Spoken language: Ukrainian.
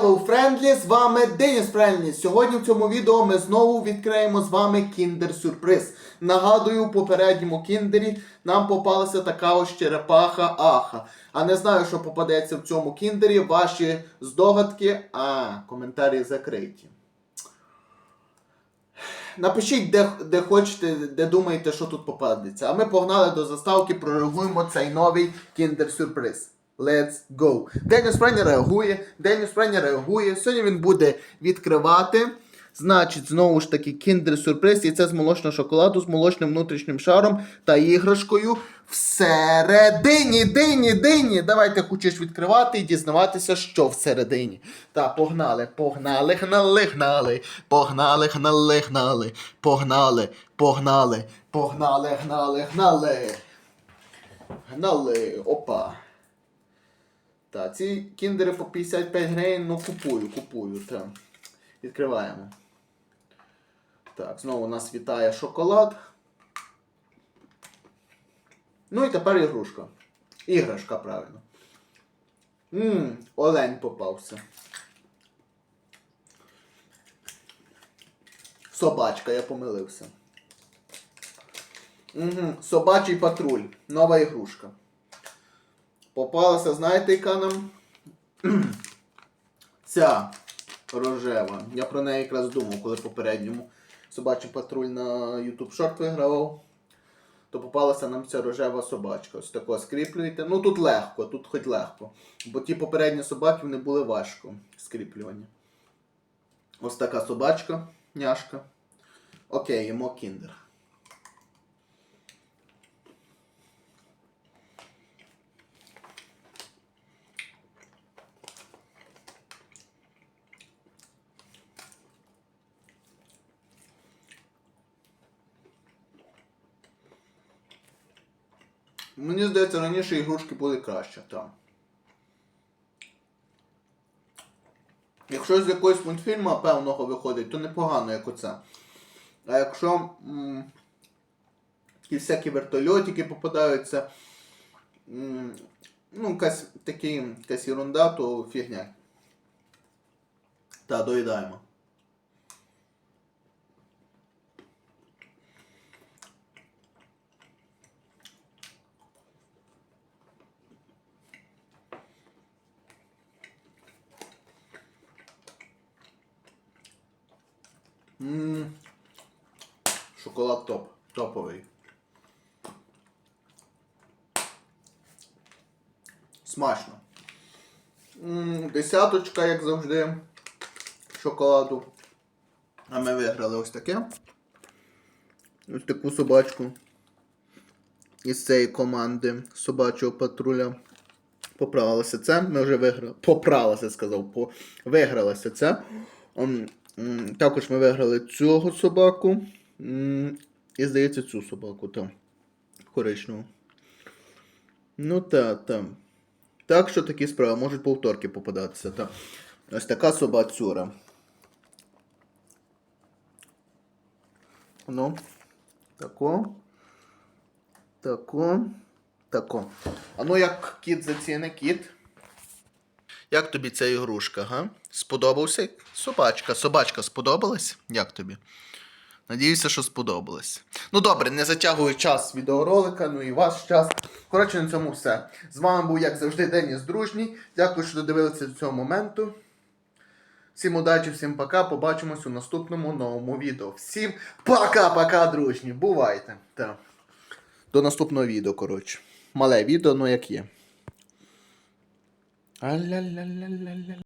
Hello Friendly, з вами Деніс Френдлі. Сьогодні в цьому відео ми знову відкриємо з вами Kinder Сюрприз. Нагадую, в попередньому кіндері нам попалася така ось черепаха Аха. А не знаю, що попадеться в цьому кіндері. Ваші здогадки, а коментарі закриті. Напишіть, де, де хочете, де думаєте, що тут попадеться. А ми погнали до заставки, прореагуємо цей новий Kinder Сюрприз. Let's go. Деніс Френі реагує. Деніс Френі реагує. Сьогодні він буде відкривати. Значить, знову ж таки, Kinder Сюрприз. І це з молочного шоколаду, з молочним внутрішнім шаром та іграшкою всередині. Дині, дині. Давайте хочеш відкривати і дізнаватися, що всередині. Та, погнали, погнали, гнали, гнали. Погнали, гнали, гнали. Погнали, погнали, погнали, гнали, гнали. Гнали. Опа. Та, ці кіндери по 55 гривень, ну купую, купую. Та. Відкриваємо. Так, знову нас вітає шоколад. Ну і тепер ігрушка. Іграшка, правильно. Ммм, олень попався. Собачка, я помилився. Угу, собачий патруль. Нова ігрушка. Попалася, знаєте, яка нам? Ця рожева. Я про неї якраз думав, коли попередньому собачий патруль на YouTube Short вигравав. То попалася нам ця рожева собачка. Ось тако скріплюєте. Ну тут легко, тут хоч легко. Бо ті попередні собаки вони були важко скріплювані. Ось така собачка, няшка. Окей, їмо кіндер. Мені здається, раніше ігрушки були краще там. Якщо з якогось мультфільму певного виходить, то непогано, як оце. А якщо і всякі вертольотики попадаються, ну, якась, такі, якась ерунда, то фігня. Та, доїдаємо. Ммм. Шоколад топ. Топовий. Смачно. Десяточка, як завжди, шоколаду. А ми виграли ось таке. Ось таку собачку. Із цієї команди собачого патруля. Поправилося це. Ми вже виграли. Поправилося, сказав. По... Вигралося це. Також ми виграли цього собаку. І здається, цю собаку там. Коричневу. Ну та, там. Так що такі справи, можуть повторки попадатися. Та. Ось така собацюра. Ну. Тако. Тако. Тако. А ну як кіт заціни, кіт. Як тобі ця ігрушка, га? Сподобався? Собачка. Собачка сподобалась? Як тобі? Надіюся, що сподобалось. Ну добре, не затягую час відеоролика, ну і ваш час. Коротше, на цьому все. З вами був, як завжди, Деніс Дружній. Дякую, що додивилися до цього моменту. Всім удачі, всім пока. Побачимось у наступному новому відео. Всім пока-пока, дружні. Бувайте. Так. До наступного відео, коротше. Мале відео, ну як є. لا لا لا لا لا